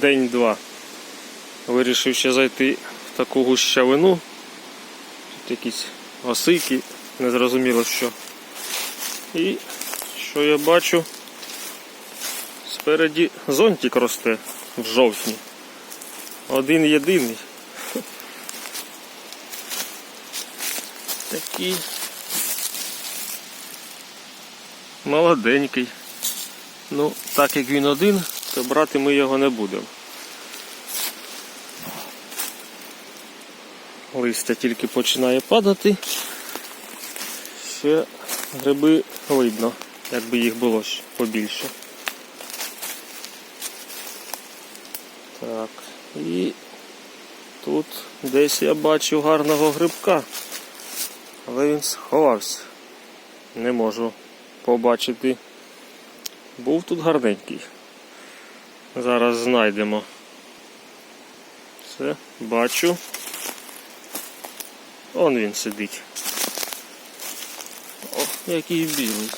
день-два. Вирішив ще зайти в таку гущавину. Тут якісь осики, незрозуміло що. І що я бачу? Спереді зонтик росте в жовтні. Один єдиний. Такий молоденький. Ну, так як він один, то брати ми його не будемо. Листя тільки починає падати. Ще гриби видно, якби їх було ще побільше. Так, і тут десь я бачив гарного грибка, але він сховався. Не можу побачити. Був тут гарненький. Зараз знайдемо. Все, бачу. Он він сидить. О, який білий.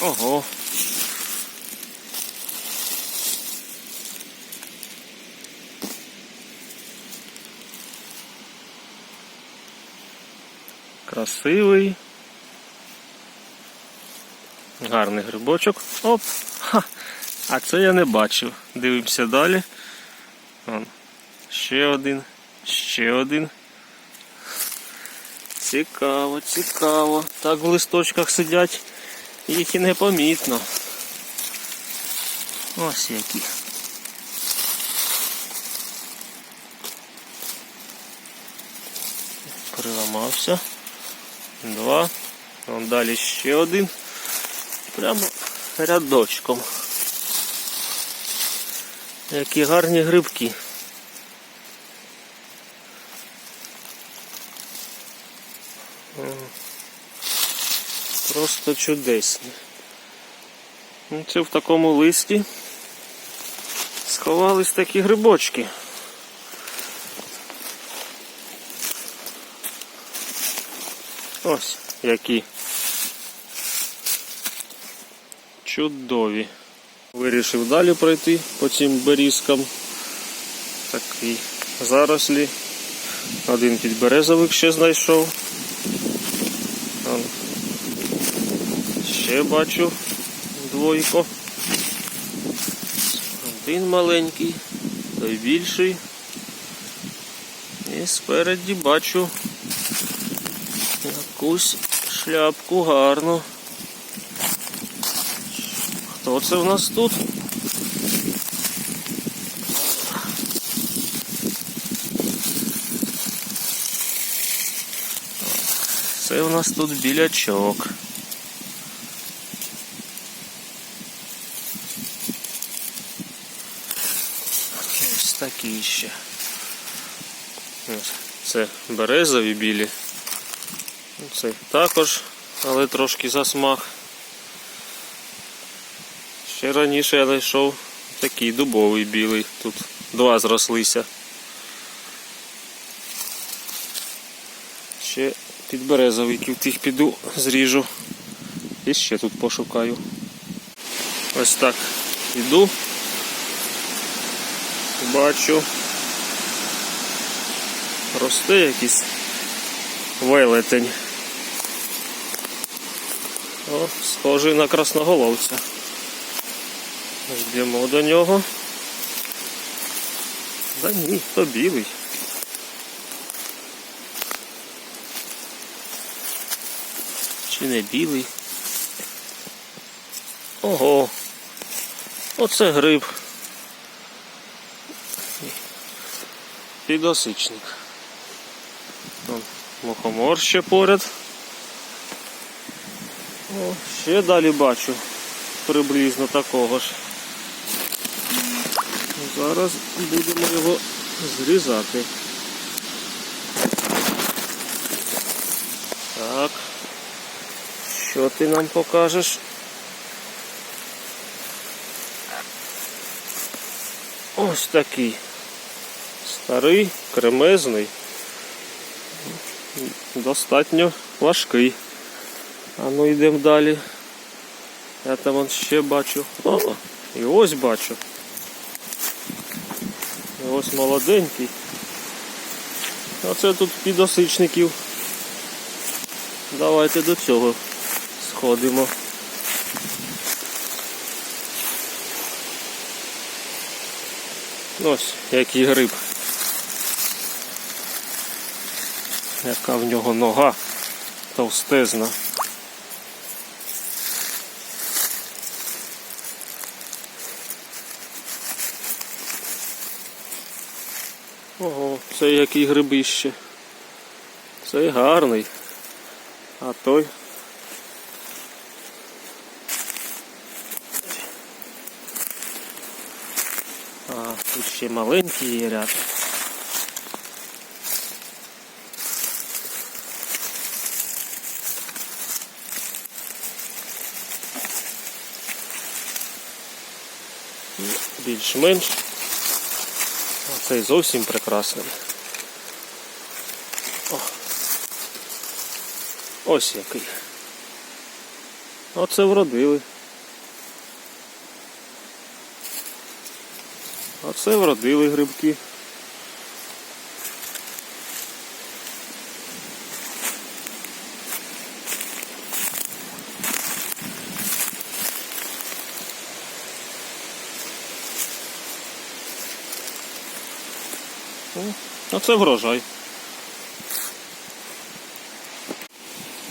Ого. Красивий. Гарний грибочок. Оп! Ха! А це я не бачив. Дивимося далі. Вон. Ще один, ще один. Цікаво, цікаво. Так в листочках сидять, їх і непомітно. Ось які. Приламався. Два. Далі ще один. Прямо рядочком. Які гарні грибки. Просто чудесні. Ну, Це в такому листі сховались такі грибочки. Ось які. Чудові. Вирішив далі пройти по цим берізкам. Такі зарослі. Один підберезовик ще знайшов. Ще бачу двойко. Один маленький, той більший. І спереді бачу якусь шляпку гарну. Хто це в нас тут? Це у нас тут білячок. Ось такі ще. Це березові білі. Це також, але трошки засмаг. Ще раніше я знайшов такий дубовий білий. Тут два зрослися. Ще підберезовиків тих піду, зріжу. І ще тут пошукаю. Ось так іду. Бачу. Росте якийсь велетень. О, схожий на красноголовця. Йдемо до нього. Да ні, то білий. Чи не білий? Ого. Оце гриб. Підосичник. Вон Мухомор ще поряд. О, ще далі бачу приблизно такого ж. Зараз будемо його зрізати. Так. Що ти нам покажеш? Ось такий. Старий, кремезний. Достатньо важкий. А ну йдемо далі. Я там ще бачу. О, і ось бачу. Ось молоденький. Оце тут підосичників. Давайте до цього сходимо. Ось який гриб. Яка в нього нога товстезна. Ого, це який грибище. Цей гарний. А той. А, тут ще маленькі є рядом. Більш-менш. Цей зовсім прекрасний. О. Ось який. Оце вродили. Оце вродили грибки. Оце врожай.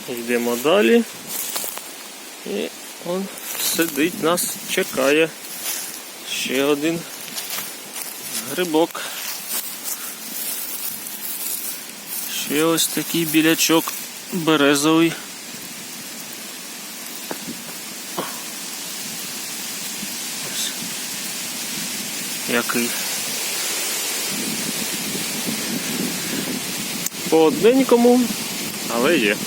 Йдемо далі. І он сидить, нас чекає. Ще один грибок. Ще ось такий білячок березовий. Ось. Який. По одненькому, але є.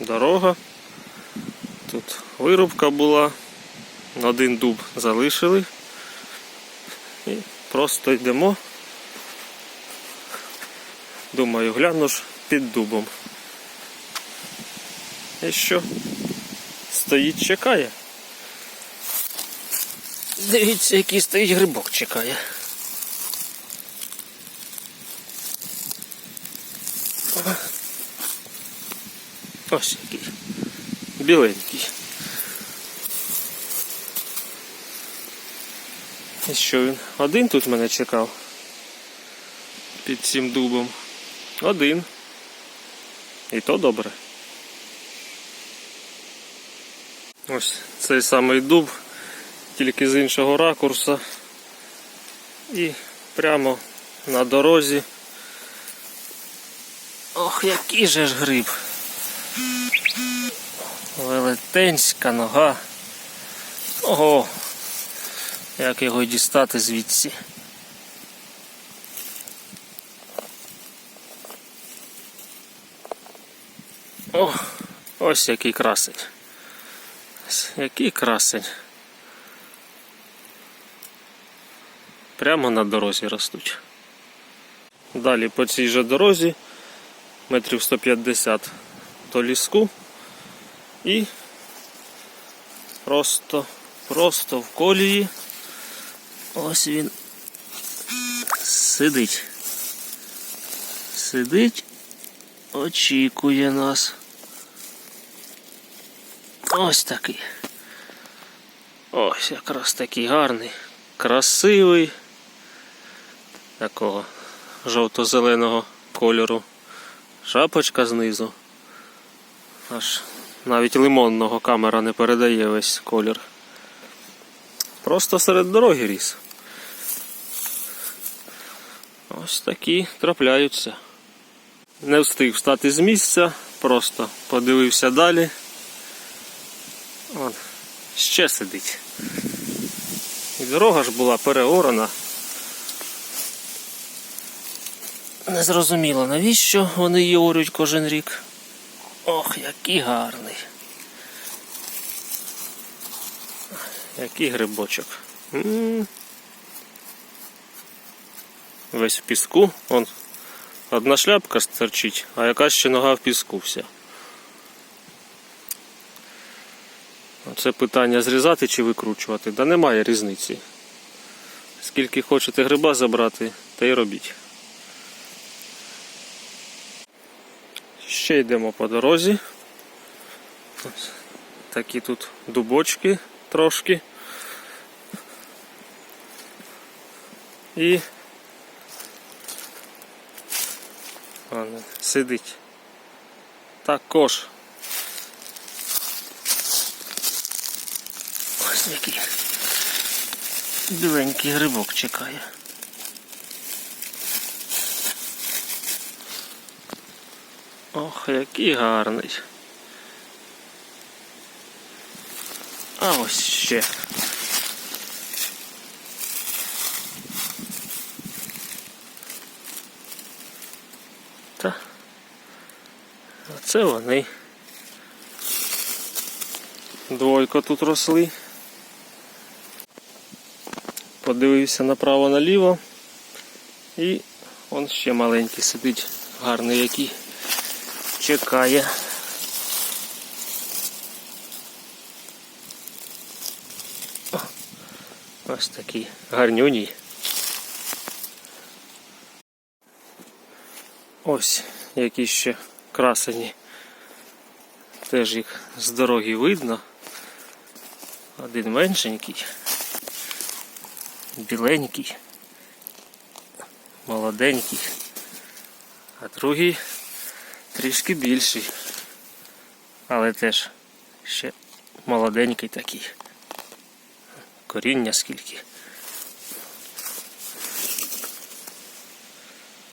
Дорога. Тут вирубка була. Один дуб залишили. І просто йдемо. Думаю, гляну ж під дубом. І що? Стоїть, чекає. Дивіться, який стоїть грибок чекає. Який. Біленький. І що він? Один тут мене чекав. Під цим дубом. Один. І то добре. Ось цей самий дуб, тільки з іншого ракурса. І прямо на дорозі. Ох, який же ж гриб. Велетенська нога. Ого, як його дістати звідси. О, ось який красень. Який красень. Прямо на дорозі ростуть. Далі по цій же дорозі метрів 150 до ліску і просто, просто в колії ось він сидить. Сидить, очікує нас. Ось такий. Ось якраз такий гарний, красивий, такого жовто-зеленого кольору. Шапочка знизу. Аж навіть лимонного камера не передає весь колір. Просто серед дороги ріс. Ось такі трапляються. Не встиг встати з місця, просто подивився далі. Вон, ще сидить. І дорога ж була переорана. Не зрозуміло, навіщо вони її орють кожен рік. Ох, який гарний. Який грибочок. Весь в піску. Вон одна шляпка стерчить, а яка ще нога в піску вся. Це питання зрізати чи викручувати. Да немає різниці. Скільки хочете гриба забрати, та й робіть. Ще йдемо по дорозі. Ось Такі тут дубочки трошки. І Ладно, сидить. Також. Ось який біленький грибок чекає. Ох, який гарний. А ось ще. Та. Оце вони. Двойко тут росли. Подивився направо-наліво. І он ще маленький сидить, гарний який. Чекає. Ось такий гарнюній. Ось які ще красені. Теж їх з дороги видно. Один меншенький, біленький, молоденький, а другий трішки більший. Але теж ще молоденький такий. Коріння скільки.